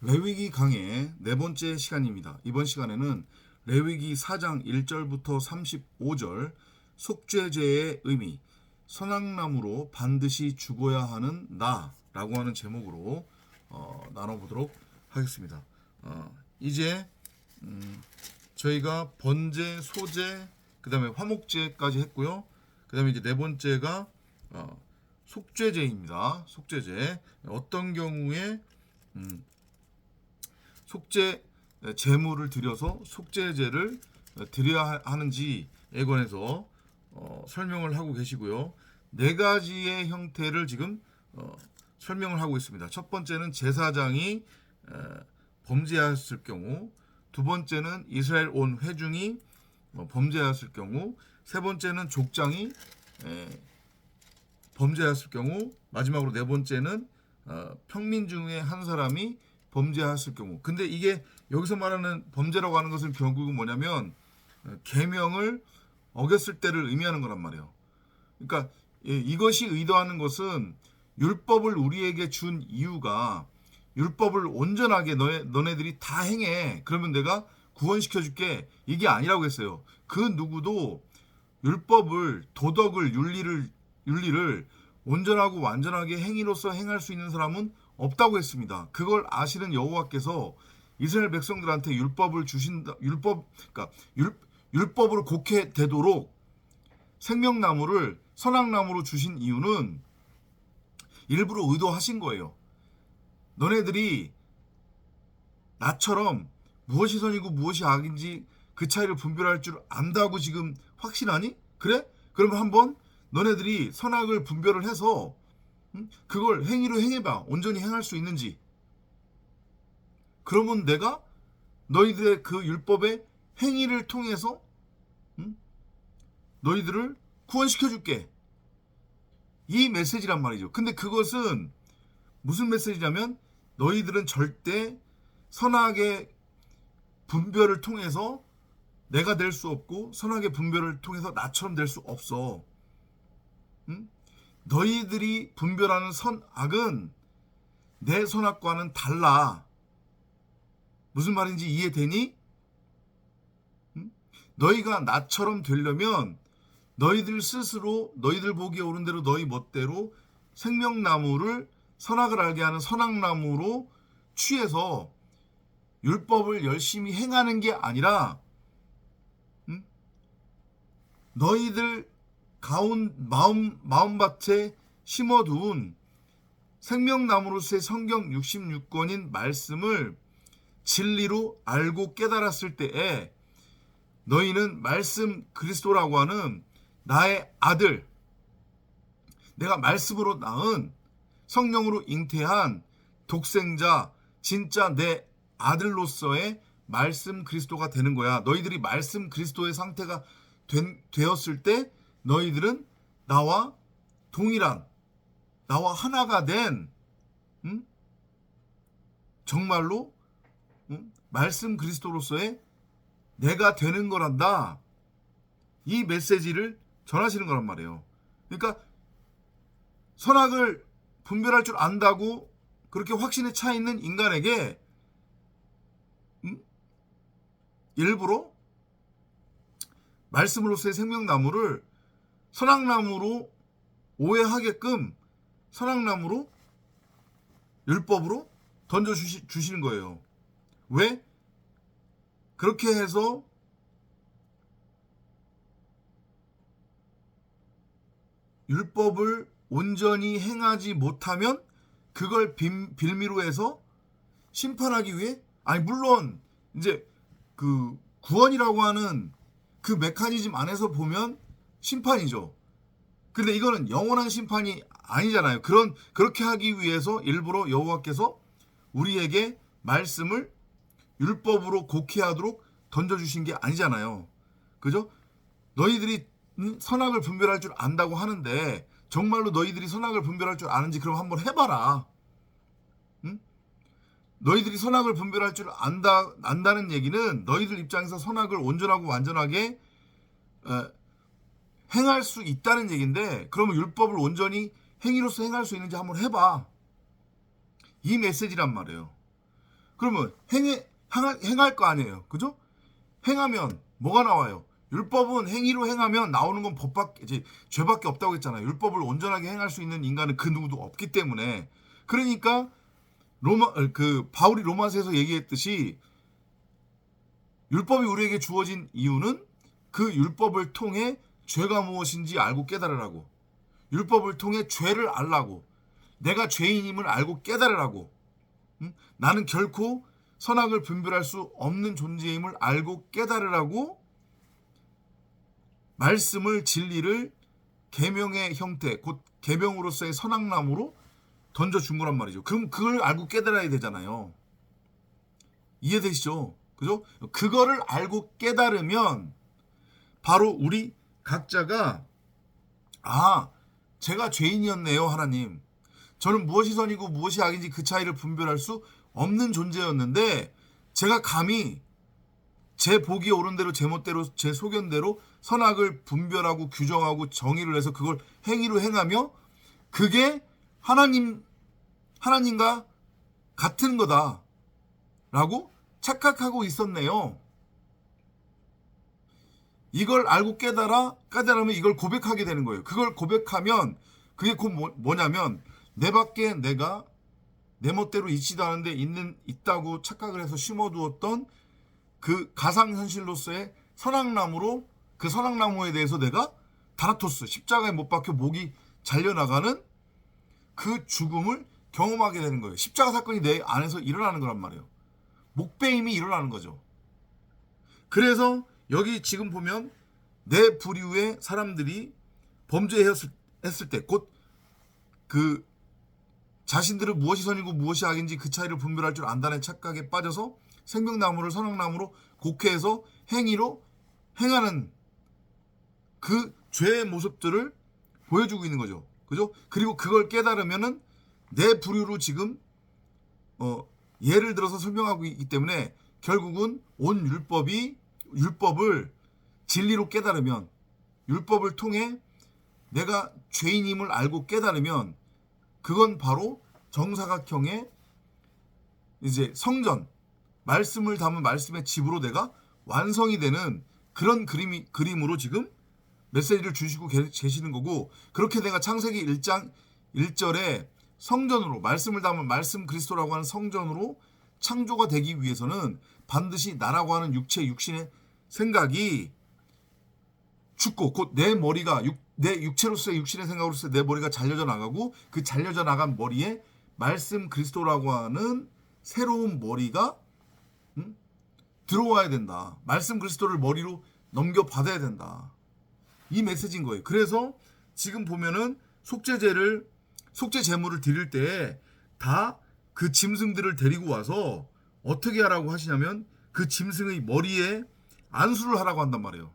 레위기 강의 네 번째 시간입니다. 이번 시간에는 레위기 4장 1절부터 35절 속죄제의 의미 선악나무로 반드시 죽어야 하는 나라고 하는 제목으로 어, 나눠보도록 하겠습니다. 어, 이제 음, 저희가 번제, 소제, 그 다음에 화목제까지 했고요. 그 다음에 이제 네 번째가 어, 속죄제입니다. 속죄제 어떤 경우에 음, 속죄 제물을 드려서 속죄제를 드려야 하는지에 관해서 어, 설명을 하고 계시고요. 네 가지의 형태를 지금 어, 설명을 하고 있습니다. 첫 번째는 제사장이 에, 범죄하였을 경우, 두 번째는 이스라엘 온 회중이 어, 범죄하였을 경우, 세 번째는 족장이 에, 범죄하였을 경우, 마지막으로 네 번째는 어, 평민 중에 한 사람이 범죄했을 경우. 근데 이게 여기서 말하는 범죄라고 하는 것은 결국은 뭐냐면 어, 계명을 어겼을 때를 의미하는 거란 말이에요. 그러니까 예, 이것이 의도하는 것은 율법을 우리에게 준 이유가 율법을 온전하게 너네, 너네들이 다 행해. 그러면 내가 구원시켜 줄게. 이게 아니라고 했어요. 그 누구도 율법을 도덕을 윤리를 윤리를 온전하고 완전하게 행위로서 행할 수 있는 사람은 없다고 했습니다. 그걸 아시는 여호와께서 이스라엘 백성들한테 율법을 주신다. 율법 그러니까 율, 율법으로 곡해 되도록 생명나무를 선악나무로 주신 이유는 일부러 의도하신 거예요. 너네들이 나처럼 무엇이 선이고 무엇이 악인지 그 차이를 분별할 줄 안다고 지금 확신하니? 그래? 그러면 한번 너네들이 선악을 분별을 해서 음? 그걸 행위로 행해봐. 온전히 행할 수 있는지. 그러면 내가 너희들의 그 율법의 행위를 통해서 음? 너희들을 구원시켜 줄게. 이 메시지란 말이죠. 근데 그것은 무슨 메시지냐면 너희들은 절대 선악의 분별을 통해서 내가 될 수 없고 선악의 분별을 통해서 나처럼 될 수 없어. 응? 너희들이 분별하는 선악은 내 선악과는 달라. 무슨 말인지 이해되니? 응? 너희가 나처럼 되려면 너희들 스스로 너희들 보기에 옳은 대로 너희 멋대로 생명나무를 선악을 알게 하는 선악나무로 취해서 율법을 열심히 행하는 게 아니라 응? 너희들 가운 마음 마음밭에 심어둔 생명나무로서의 성경 66권인 말씀을 진리로 알고 깨달았을 때에 너희는 말씀 그리스도라고 하는 나의 아들 내가 말씀으로 낳은 성령으로 잉태한 독생자 진짜 내 아들로서의 말씀 그리스도가 되는 거야. 너희들이 말씀 그리스도의 상태가 된, 되었을 때 너희들은 나와 동일한 나와 하나가 된 음? 정말로 음? 말씀 그리스도로서의 내가 되는 거란다. 이 메시지를 전하시는 거란 말이에요. 그러니까 선악을 분별할 줄 안다고 그렇게 확신에 차 있는 인간에게 음? 일부러 말씀으로서의 생명나무를 선악나무로 오해하게끔 선악나무로 율법으로 던져 주시, 주시는 거예요. 왜? 그렇게 해서 율법을 온전히 행하지 못하면 그걸 빈, 빌미로 해서 심판하기 위해 아니 물론 이제 그 구원이라고 하는 그 메커니즘 안에서 보면 심판이죠. 근데 이거는 영원한 심판이 아니잖아요. 그런 그렇게 하기 위해서 일부러 여호와께서 우리에게 말씀을 율법으로 곡해하도록 던져주신 게 아니잖아요. 그죠? 너희들이 선악을 분별할 줄 안다고 하는데 정말로 너희들이 선악을 분별할 줄 아는지 그럼 한번 해봐라. 응? 너희들이 선악을 분별할 줄 안다 안다는 얘기는 너희들 입장에서 선악을 온전하고 완전하게 에, 행할 수 있다는 얘기인데 그러면 율법을 온전히 행위로서 행할 수 있는지 한번 해봐. 이 메시지란 말이에요. 그러면 행해 행할, 행할 거 아니에요. 그죠? 행하면 뭐가 나와요? 율법은 행위로 행하면 나오는 건 법밖에 이제 죄밖에 없다고 했잖아요. 율법을 온전하게 행할 수 있는 인간은 그 누구도 없기 때문에 그러니까 로마 그 바울이 로마서에서 얘기했듯이 율법이 우리에게 주어진 이유는 그 율법을 통해 죄가 무엇인지 알고 깨달으라고 율법을 통해 죄를 알라고 내가 죄인임을 알고 깨달으라고 응? 나는 결코 선악을 분별할 수 없는 존재임을 알고 깨달으라고 말씀을 진리를 계명의 형태 곧 계명으로서의 선악나무로 던져 준 거란 말이죠. 그럼 그걸 알고 깨달아야 되잖아요. 이해되시죠? 그죠? 그거를 알고 깨달으면 바로 우리 각자가 아 제가 죄인이었네요 하나님. 저는 무엇이 선이고 무엇이 악인지 그 차이를 분별할 수 없는 존재였는데 제가 감히 제 보기 옳은 대로 제 멋대로 제 소견대로 선악을 분별하고 규정하고 정의를 해서 그걸 행위로 행하며 그게 하나님 하나님과 같은 거다라고 착각하고 있었네요. 이걸 알고 깨달아 깨달으면 이걸 고백하게 되는 거예요. 그걸 고백하면 그게 곧 뭐, 뭐냐면 내 밖에 내가 내 멋대로 있지도 않은데 있는 있다고 착각을 해서 심어두었던 그 가상 현실로서의 선악나무로 그 선악나무에 대해서 내가 다나토스 십자가에 못 박혀 목이 잘려 나가는 그 죽음을 경험하게 되는 거예요. 십자가 사건이 내 안에서 일어나는 거란 말이에요. 목배임이 일어나는 거죠. 그래서 여기 지금 보면 내 부류의 사람들이 범죄했을 때곧 그 자신들은 무엇이 선이고 무엇이 악인지 그 차이를 분별할 줄 안다는 착각에 빠져서 생명나무를 선악나무로 곡해해서 행위로 행하는 그 죄의 모습들을 보여주고 있는 거죠. 그죠? 그리고 그걸 깨달으면은 내 부류로 지금 어 예를 들어서 설명하고 있기 때문에 결국은 온 율법이 율법을 진리로 깨달으면 율법을 통해 내가 죄인임을 알고 깨달으면 그건 바로 정사각형의 이제 성전 말씀을 담은 말씀의 집으로 내가 완성이 되는 그런 그림이 그림으로 지금 메시지를 주시고 계시는 거고 그렇게 내가 창세기 1장 1절에 성전으로 말씀을 담은 말씀 그리스도라고 하는 성전으로 창조가 되기 위해서는 반드시 나라고 하는 육체 육신의 생각이 죽고 곧 내 머리가 육, 내 육체로서의 육신의 생각으로서 내 머리가 잘려져 나가고 그 잘려져 나간 머리에 말씀 그리스도라고 하는 새로운 머리가 음? 들어와야 된다. 말씀 그리스도를 머리로 넘겨 받아야 된다. 이 메시지인 거예요. 그래서 지금 보면은 속죄제를 속죄 제물을 드릴 때 다 그 짐승들을 데리고 와서 어떻게 하라고 하시냐면 그 짐승의 머리에 안수를 하라고 한단 말이에요.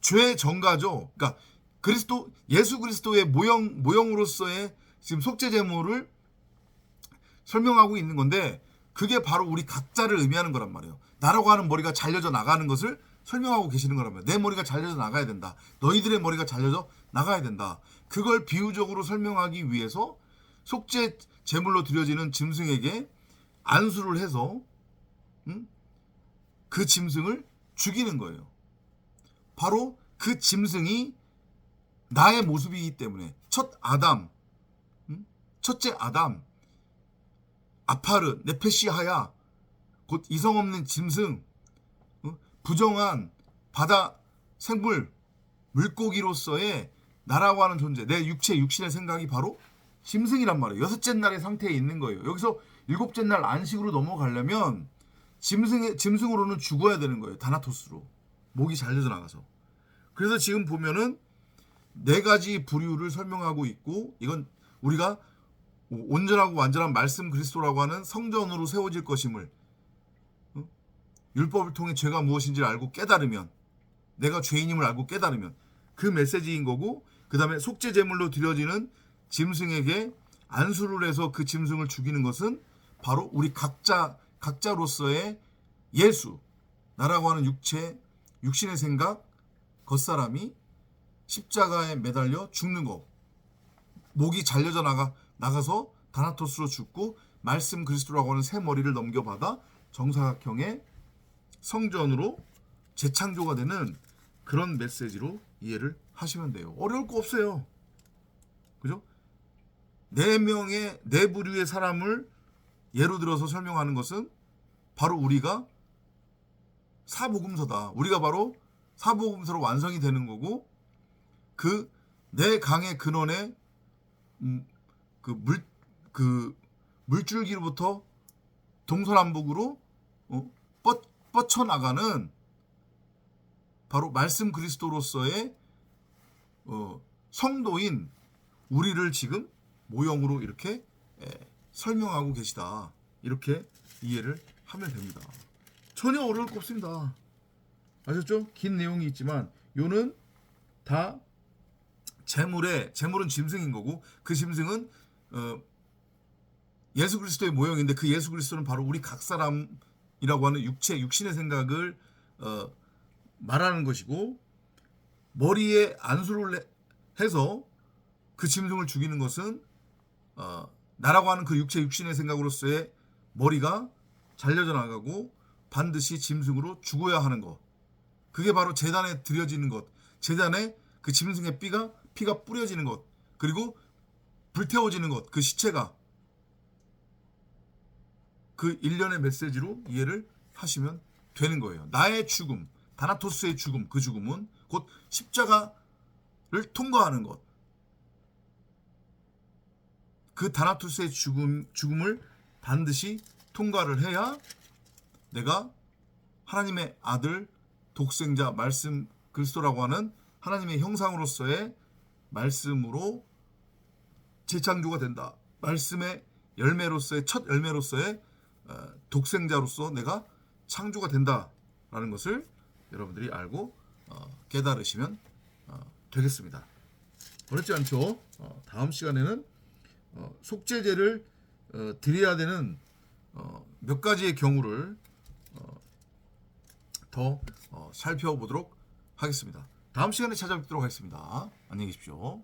죄 정가죠. 그러니까 그리스도 예수 그리스도의 모형 모형으로서의 지금 속죄 제물을 설명하고 있는 건데 그게 바로 우리 각자를 의미하는 거란 말이에요. 나라고 하는 머리가 잘려져 나가는 것을 설명하고 계시는 거란 말이에요. 내 머리가 잘려져 나가야 된다. 너희들의 머리가 잘려져 나가야 된다. 그걸 비유적으로 설명하기 위해서 속죄 제물로 드려지는 짐승에게 안수를 해서 음? 그 짐승을 죽이는 거예요. 바로 그 짐승이 나의 모습이기 때문에 첫 아담, 음? 첫째 아담, 아파르, 네페시하야, 곧 이성 없는 짐승, 어? 부정한 바다 생물, 물고기로서의 나라고 하는 존재, 내 육체, 육신의 생각이 바로 짐승이란 말이에요. 여섯째 날의 상태에 있는 거예요. 여기서 일곱째 날 안식으로 넘어가려면 짐승의 짐승으로는 죽어야 되는 거예요. 다나토스로 목이 잘려져 나가서. 그래서 지금 보면은 네 가지 부류를 설명하고 있고 이건 우리가 온전하고 완전한 말씀 그리스도라고 하는 성전으로 세워질 것임을 어? 율법을 통해 죄가 무엇인지를 알고 깨달으면 내가 죄인임을 알고 깨달으면 그 메시지인 거고 그 다음에 속죄 제물로 드려지는 짐승에게 안수를 해서 그 짐승을 죽이는 것은 바로 우리 각자 각자로서의 예수 나라고 하는 육체 육신의 생각 겉사람이 십자가에 매달려 죽는 것 목이 잘려져 나가 나가서 다나토스로 죽고 말씀 그리스도라고 하는 새 머리를 넘겨받아 정사각형의 성전으로 재창조가 되는 그런 메시지로 이해를 하시면 돼요. 어려울 거 없어요. 그죠? 네 명의 네 부류의 사람을 예로 들어서 설명하는 것은 바로 우리가 사복음서다. 우리가 바로 사복음서로 완성이 되는 거고 그네 강의 근원에 음, 그 물 그 물줄기로부터 동서남북으로 어, 뻗, 뻗쳐 나가는 바로 말씀 그리스도로서의 어, 성도인 우리를 지금 모형으로 이렇게 에, 설명하고 계시다. 이렇게 이해를 하면 됩니다. 전혀 어려울 거 없습니다. 아셨죠? 긴 내용이 있지만 요는 다 재물의 재물은 짐승인 거고 그 짐승은 어, 예수 그리스도의 모형인데 그 예수 그리스도는 바로 우리 각 사람이라고 하는 육체 육신의 생각을 어, 말하는 것이고 머리에 안수를 내- 해서 그 짐승을 죽이는 것은 어, 나라고 하는 그 육체 육신의 생각으로서의 머리가 잘려져 나가고 반드시 짐승으로 죽어야 하는 것. 그게 바로 재단에 드려지는 것. 재단에 그 짐승의 피가 피가 뿌려지는 것. 그리고 불태워지는 것. 그 시체가 그 일련의 메시지로 이해를 하시면 되는 거예요. 나의 죽음, 다나토스의 죽음, 그 죽음은 곧 십자가를 통과하는 것. 그 다나토스의 죽음, 죽음을 반드시 통과를 해야 내가 하나님의 아들 독생자 말씀 그리스도라고 하는 하나님의 형상으로서의 말씀으로 재창조가 된다. 말씀의 열매로서의 첫 열매로서의 어, 독생자로서 내가 창조가 된다라는 것을 여러분들이 알고 어, 깨달으시면 어, 되겠습니다. 어렵지 않죠? 어, 다음 시간에는 어, 속죄제를 어, 드려야 되는 어, 몇 가지의 경우를 어, 더 어, 살펴보도록 하겠습니다. 다음 시간에 찾아뵙도록 하겠습니다. 안녕히 계십시오.